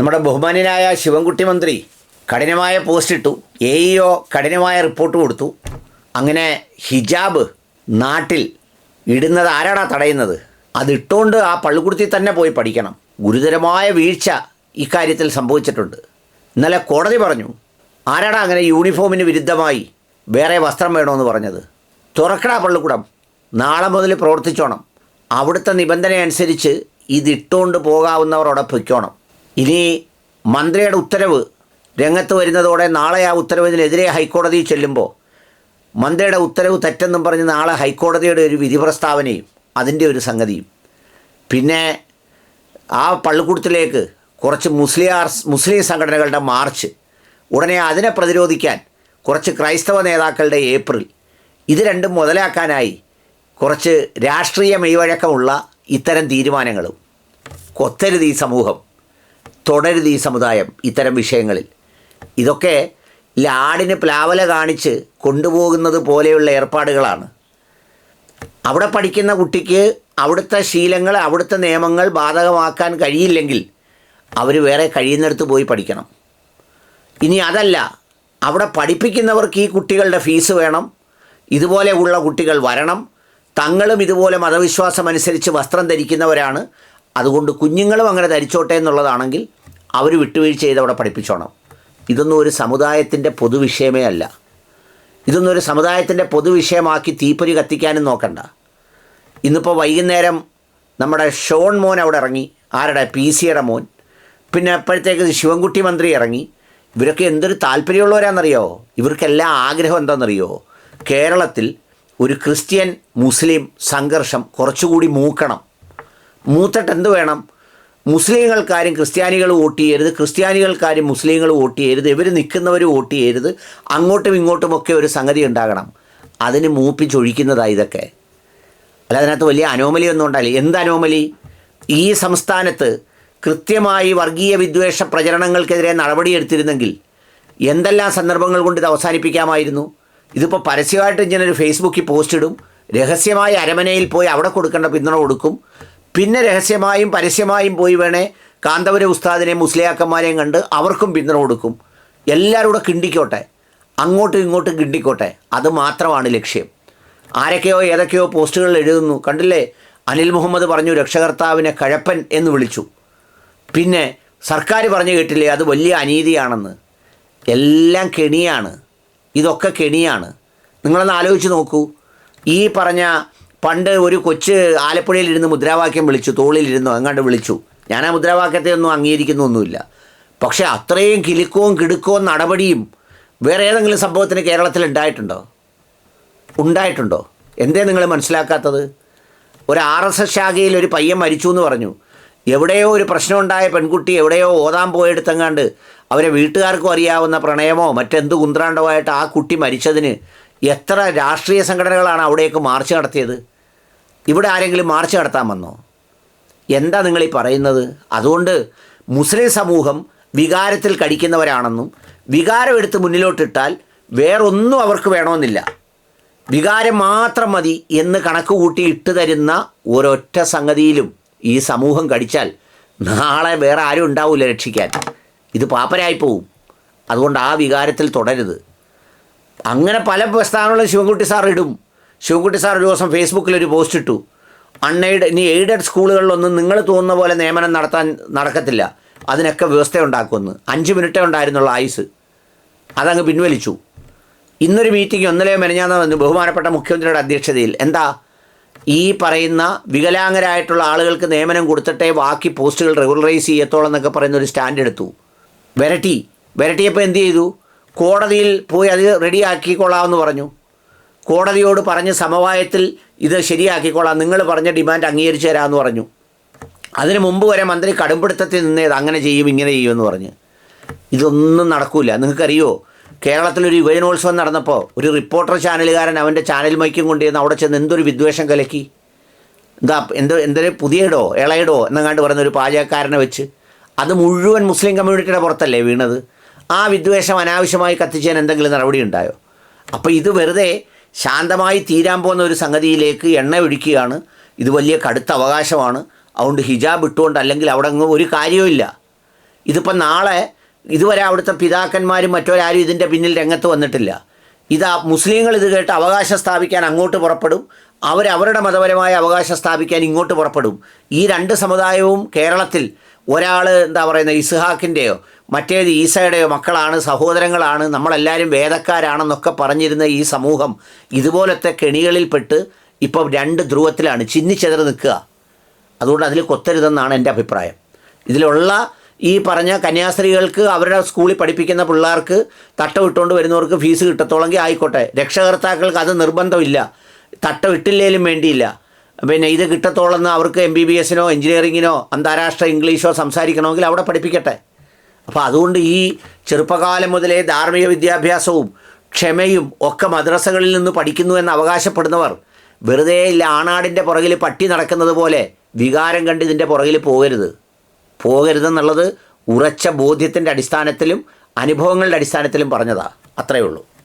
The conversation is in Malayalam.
നമ്മുടെ ബഹുമാന്യനായ ശിവൻകുട്ടി മന്ത്രി കഠിനമായ പോസ്റ്റ് ഇട്ടു. എ ഇഒ കഠിനമായ റിപ്പോർട്ട് കൊടുത്തു. അങ്ങനെ ഹിജാബ് നാട്ടിൽ ഇടുന്നത് ആരാടാ തടയുന്നത്? അതിട്ടുകൊണ്ട് ആ പള്ളിക്കുടത്തിൽ തന്നെ പോയി പഠിക്കണം. ഗുരുതരമായ വീഴ്ച ഇക്കാര്യത്തിൽ സംഭവിച്ചിട്ടുണ്ട്. ഇന്നലെ കോടതി പറഞ്ഞു ആരാടാ അങ്ങനെ യൂണിഫോമിന് വിരുദ്ധമായി വേറെ വസ്ത്രം വേണമെന്ന് പറഞ്ഞത്? തുറക്കടാ പള്ളിക്കുടം. നാളെ മുതൽ പ്രവർത്തിച്ചോണം. അവിടുത്തെ നിബന്ധന അനുസരിച്ച് ഇതിട്ടുകൊണ്ട് പോകാവുന്നവരോടെ പൊയ്ക്കോണം. ഇനി മന്ത്രിയുടെ ഉത്തരവ് രംഗത്ത് വരുന്നതോടെ നാളെ ആ ഉത്തരവിനെതിരെ ഹൈക്കോടതിയിൽ ചെല്ലുമ്പോൾ മന്ത്രിയുടെ ഉത്തരവ് തെറ്റെന്നും പറഞ്ഞ് നാളെ ഹൈക്കോടതിയുടെ ഒരു വിധി പ്രസ്താവനയും അതിന്റെ ഒരു സംഗതിയും. പിന്നെ ആ പള്ളിക്കൂടത്തിലേക്ക് കുറച്ച് മുസ്ലിയാർ മുസ്ലിം സംഘടനകളുടെ മാർച്ച് ഉടനെ അതിനെ പ്രതിരോധിക്കാൻ കുറച്ച് ക്രൈസ്തവ നേതാക്കളുടെ ഏപ്രിൽ ഇത് രണ്ടും മുതലാക്കാനായി കുറച്ച് രാഷ്ട്രീയ മെയ്വഴക്കമുള്ള ഇത്തരം തീരുമാനങ്ങളും. കൊത്തരുത് ഈ സമൂഹം. തുടരുത് ഈ സമുദായം ഇത്തരം വിഷയങ്ങളിൽ. ഇതൊക്കെ ലാടിന് പ്ലാവല കാണിച്ച് കൊണ്ടുപോകുന്നത് പോലെയുള്ള ഏർപ്പാടുകളാണ്. അവിടെ പഠിക്കുന്ന കുട്ടിക്ക് അവിടുത്തെ ശീലങ്ങൾ അവിടുത്തെ നിയമങ്ങൾ ബാധകമാക്കാൻ കഴിയില്ലെങ്കിൽ അവർ വേറെ കഴിയുന്നിടത്ത് പോയി പഠിക്കണം. ഇനി അതല്ല അവിടെ പഠിപ്പിക്കുന്നവർക്ക് ഈ കുട്ടികളുടെ ഫീസ് വേണം ഇതുപോലെയുള്ള കുട്ടികൾ വരണം തങ്ങളും ഇതുപോലെ മതവിശ്വാസം അനുസരിച്ച് വസ്ത്രം ധരിക്കുന്നവരാണ് അതുകൊണ്ട് കുഞ്ഞുങ്ങളും അങ്ങനെ ധരിച്ചോട്ടെ എന്നുള്ളതാണെങ്കിൽ അവർ വിട്ടുവീഴ്ച ചെയ്ത് അവിടെ പഠിപ്പിച്ചോണം. ഇതൊന്നും ഒരു സമുദായത്തിന്റെ പൊതുവിഷയമേ അല്ല. ഇതൊന്നും ഒരു സമുദായത്തിന്റെ പൊതുവിഷയമാക്കി തീപ്പൊരി കത്തിക്കാനും നോക്കണ്ട. ഇന്നിപ്പോൾ വൈകുന്നേരം നമ്മുടെ ഷോൺ മോൻ അവിടെ ഇറങ്ങി. ആരുടെ? പി സിയുടെ മോൻ. പിന്നെ അപ്പോഴത്തേക്ക് ശിവൻകുട്ടി മന്ത്രി ഇറങ്ങി. ഇവരൊക്കെ എന്തൊരു താല്പര്യമുള്ളവരാണെന്നറിയോ? ഇവർക്കെല്ലാം ആഗ്രഹം എന്താണെന്നറിയോ? കേരളത്തിൽ ഒരു ക്രിസ്ത്യൻ മുസ്ലിം സംഘർഷം കുറച്ചുകൂടി മൂക്കണം. മൂത്തിട്ട് എന്ത് വേണം? മുസ്ലിങ്ങൾക്കാരും ക്രിസ്ത്യാനികൾ വോട്ട് ചെയ്യരുത്. ക്രിസ്ത്യാനികൾക്കാരും മുസ്ലിങ്ങൾ വോട്ട് ചെയ്യരുത്. ഇവർ നിൽക്കുന്നവർ വോട്ട് ചെയ്യരുത്. അങ്ങോട്ടും ഇങ്ങോട്ടുമൊക്കെ ഒരു സംഗതി ഉണ്ടാകണം. അതിന് മൂപ്പിച്ചൊഴിക്കുന്നതാണ് ഇതൊക്കെ. അല്ല അതിനകത്ത് വലിയ അനോമലി ഒന്നും ഉണ്ടായില്ല. എന്ത് അനോമലി ഈ സംസ്ഥാനത്ത് കൃത്യമായി വർഗീയ വിദ്വേഷ പ്രചരണങ്ങൾക്കെതിരെ നടപടിയെടുത്തിരുന്നെങ്കിൽ എന്തെല്ലാം സന്ദർഭങ്ങൾ കൊണ്ട് ഇത് അവസാനിപ്പിക്കാമായിരുന്നു? ഇതിപ്പോൾ പരസ്യമായിട്ട് ഇങ്ങനെ ഒരു ഫേസ്ബുക്കിൽ പോസ്റ്റ് ഇടും. രഹസ്യമായി അരമനയിൽ പോയി അവിടെ കൊടുക്കേണ്ട പിന്തുണ കൊടുക്കും. പിന്നെ രഹസ്യമായും പരസ്യമായും പോയി വേണേ കാന്തപുര ഉസ്താദിനെ മുസ്ലിയാക്കന്മാരെയും കണ്ട് അവർക്കും പിന്തുണ കൊടുക്കും. എല്ലാവരും കൂടെ കിണ്ടിക്കോട്ടെ. അങ്ങോട്ടും ഇങ്ങോട്ടും കിണ്ടിക്കോട്ടെ. അത് മാത്രമാണ് ലക്ഷ്യം. ആരൊക്കെയോ ഏതൊക്കെയോ പോസ്റ്റുകൾ എഴുതുന്നു. കണ്ടില്ലേ? അനിൽ മുഹമ്മദ് പറഞ്ഞു രക്ഷകർത്താവിനെ കഴപ്പൻ എന്ന് വിളിച്ചു. പിന്നെ സർക്കാർ പറഞ്ഞു കേട്ടില്ലേ അത് വലിയ അനീതിയാണെന്ന്. എല്ലാം കെണിയാണ്. ഇതൊക്കെ കെണിയാണ്. നിങ്ങളൊന്ന് ആലോചിച്ച് നോക്കൂ. ഈ പറഞ്ഞ പണ്ട് ഒരു കൊച്ച് ആലപ്പുഴയിലിരുന്ന് മുദ്രാവാക്യം വിളിച്ചു തോളിലിരുന്നു എങ്ങാണ്ട് വിളിച്ചു. ഞാൻ ആ മുദ്രാവാക്യത്തെ ഒന്നും അംഗീകരിക്കുന്നൊന്നുമില്ല പക്ഷേ അത്രയും കിലുക്കവും കിടുക്കവും നടപടിയും വേറെ ഏതെങ്കിലും സംഭവത്തിന് കേരളത്തിൽ ഉണ്ടായിട്ടുണ്ടോ? ഉണ്ടായിട്ടുണ്ടോ? എന്തേ നിങ്ങൾ മനസ്സിലാക്കാത്തത്? ഒരു ആർ എസ് എസ് ശാഖയിൽ ഒരു പയ്യൻ മരിച്ചു എന്ന് പറഞ്ഞു. എവിടെയോ ഒരു പ്രശ്നമുണ്ടായ പെൺകുട്ടി എവിടെയോ ഓതാൻ പോയെടുത്തെങ്ങാണ്ട് അവരെ വീട്ടുകാർക്കും അറിയാവുന്ന പ്രണയമോ മറ്റെന്ത് കുന്ത്രാണ്ടോ ആയിട്ട് ആ കുട്ടി മരിച്ചതിന് എത്ര രാഷ്ട്രീയ സംഘടനകളാണ് അവിടേക്ക് മാർച്ച് നടത്തിയത്? ഇവിടെ ആരെങ്കിലും മാർച്ച് നടത്താൻ വന്നോ? എന്താ നിങ്ങൾ ഈ പറയുന്നത്? അതുകൊണ്ട് മുസ്ലിം സമൂഹം വികാരത്തിൽ കടിക്കുന്നവരാണെന്നും വികാരം എടുത്ത് മുന്നിലോട്ടിട്ടാൽ വേറൊന്നും അവർക്ക് വേണമെന്നില്ല. വികാരം മാത്രം മതി എന്ന് കണക്ക് കൂട്ടി ഇട്ട് തരുന്ന ഒരൊറ്റ സംഗതിയിലും ഈ സമൂഹം കടിച്ചാൽ നാളെ വേറെ ആരും ഉണ്ടാവില്ല രക്ഷിക്കാൻ. ഇത് പാപ്പരായി പോവും. അതുകൊണ്ട് ആ വികാരത്തിൽ തുടരുത് അങ്ങനെ പല പ്രസ്ഥാനങ്ങളും ശിവൻകുട്ടി സാർ ഇടും. ശിവൻകുട്ടി സാർ ഒരു ദിവസം ഫേസ്ബുക്കിൽ ഒരു പോസ്റ്റ് ഇട്ടു. അൺഎയ്ഡ് ഇനി എയ്ഡഡ് സ്കൂളുകളിലൊന്നും നിങ്ങൾ തോന്നുന്ന പോലെ നിയമനം നടത്താൻ നടക്കത്തില്ല. അതിനൊക്കെ വ്യവസ്ഥ ഉണ്ടാക്കുമെന്ന് അഞ്ച് മിനിറ്റേ ഉണ്ടായിരുന്നുള്ള ആയുസ് അതങ്ങ് പിൻവലിച്ചു. ഇന്നൊരു മീറ്റിംഗ് ഒന്നലയോ മെനഞ്ഞാന്ന് വന്നു ബഹുമാനപ്പെട്ട മുഖ്യമന്ത്രിയുടെ അധ്യക്ഷതയിൽ. എന്താ? ഈ പറയുന്ന വികലാംഗരായിട്ടുള്ള ആളുകൾക്ക് നിയമനം കൊടുത്തിട്ടേ ബാക്കി പോസ്റ്റുകൾ റെഗുലറൈസ് ചെയ്യത്തോളം എന്നൊക്കെ പറയുന്ന ഒരു സ്റ്റാൻഡ് എടുത്തു. വെരട്ടി. വെരട്ടിയപ്പോൾ എന്ത് ചെയ്തു? കോടതിയിൽ പോയി അത് റെഡിയാക്കിക്കൊള്ളാമെന്ന് പറഞ്ഞു. കോടതിയോട് പറഞ്ഞ് സമവായത്തിൽ ഇത് ശരിയാക്കിക്കോളാം. നിങ്ങൾ പറഞ്ഞ ഡിമാൻഡ് അംഗീകരിച്ചു തരാമെന്ന് പറഞ്ഞു. അതിന് മുമ്പ് വരെ മന്ത്രി കടുംപിടുത്തത്തിൽ നിന്നേത് അങ്ങനെ ചെയ്യും ഇങ്ങനെ ചെയ്യുമെന്ന് പറഞ്ഞ്. ഇതൊന്നും നടക്കൂല. നിങ്ങൾക്കറിയോ? കേരളത്തിലൊരു യുവജനോത്സവം നടന്നപ്പോൾ ഒരു റിപ്പോർട്ടർ ചാനലുകാരൻ അവന്റെ ചാനൽ മൈക്കും കൊണ്ടുവന്ന് അവിടെ ചെന്ന് എന്തൊരു വിദ്വേഷം കലക്കി? എന്താ എന്ത് എന്തൊരു പുതിയടോ ഇളയടോ എന്നങ്ങാണ്ട് പറയുന്ന ഒരു പാചകക്കാരനെ വെച്ച്. അത് മുഴുവൻ മുസ്ലിം കമ്മ്യൂണിറ്റിയുടെ പുറത്തല്ലേ വീണത്? ആ വിദ്വേഷം അനാവശ്യമായി കത്തിച്ചതിന് എന്തെങ്കിലും നടപടി ഉണ്ടായോ? അപ്പോൾ ഇത് വെറുതെ ശാന്തമായി തീരാൻ പോകുന്ന ഒരു സംഗതിയിലേക്ക് എണ്ണ ഒഴിക്കുകയാണ്. ഇത് വലിയ കടുത്ത അവകാശമാണ്. അതുകൊണ്ട് ഹിജാബ് ഇട്ടുകൊണ്ട് അല്ലെങ്കിൽ അവിടെ അങ്ങ് ഒരു കാര്യവുമില്ല ഇതിപ്പം നാളെ ഇതുവരെ അവിടുത്തെ പിതാക്കന്മാരും മറ്റൊരാരും ഇതിന്റെ പിന്നിൽ രംഗത്ത് വന്നിട്ടില്ല. ഇത് മുസ്ലിങ്ങൾ ഇത് കേട്ട് അവകാശം സ്ഥാപിക്കാൻ അങ്ങോട്ട് പുറപ്പെടും. അവർ അവരുടെ മതപരമായ അവകാശം സ്ഥാപിക്കാൻ ഇങ്ങോട്ട് പുറപ്പെടും. ഈ രണ്ട് സമുദായവും കേരളത്തിൽ ഒരാൾ എന്താ പറയുന്നത് ഇസ്ഹാക്കിന്റെയോ മറ്റേത് ഈസയുടെയോ മക്കളാണ് സഹോദരങ്ങളാണ് നമ്മളെല്ലാവരും വേദക്കാരാണെന്നൊക്കെ പറഞ്ഞിരുന്ന ഈ സമൂഹം ഇതുപോലത്തെ കെണികളിൽപ്പെട്ട് ഇപ്പം രണ്ട് ധ്രുവത്തിലാണ് ചിന്നിച്ചെതറ് നിൽക്കുക. അതുകൊണ്ട് അതിൽ കൊത്തരുതെന്നാണ് എന്റെ അഭിപ്രായം. ഇതിലുള്ള ഈ പറഞ്ഞ കന്യാസ്ത്രീകൾക്ക് അവരുടെ സ്കൂളിൽ പഠിപ്പിക്കുന്ന പിള്ളേർക്ക് തട്ട വിട്ടുകൊണ്ട് വരുന്നവർക്ക് ഫീസ് കിട്ടത്തോളെങ്കിൽ ആയിക്കോട്ടെ. രക്ഷകർത്താക്കൾക്ക് അത് നിർബന്ധമില്ല. തട്ട വിട്ടില്ലേലും വേണ്ടിയില്ല. പിന്നെ ഇത് കിട്ടത്തോളെന്ന് അവർക്ക് എം ബി ബി എസിനോ എഞ്ചിനീയറിങ്ങിനോ അന്താരാഷ്ട്ര ഇംഗ്ലീഷോ സംസാരിക്കണമെങ്കിൽ അവിടെ പഠിപ്പിക്കട്ടെ. അപ്പോൾ അതുകൊണ്ട് ഈ ചെറുപ്പകാലം മുതലേ ധാർമ്മിക വിദ്യാഭ്യാസവും ക്ഷമയും ഒക്കെ മദ്രസകളിൽ നിന്ന് പഠിക്കുന്നു എന്ന് അവകാശപ്പെടുന്നവർ വെറുതെ ഇല്ല ആണാടിന്റെ പുറകിൽ പട്ടി നടക്കുന്നത് പോലെ വികാരം കണ്ട് ഇതിന്റെ പുറകിൽ പോകരുത്. പോകരുതെന്നുള്ളത് ഉറച്ച ബോധ്യത്തിന്റെ അടിസ്ഥാനത്തിലും അനുഭവങ്ങളുടെ അടിസ്ഥാനത്തിലും പറഞ്ഞതാണ് അത്രയേ ഉള്ളൂ.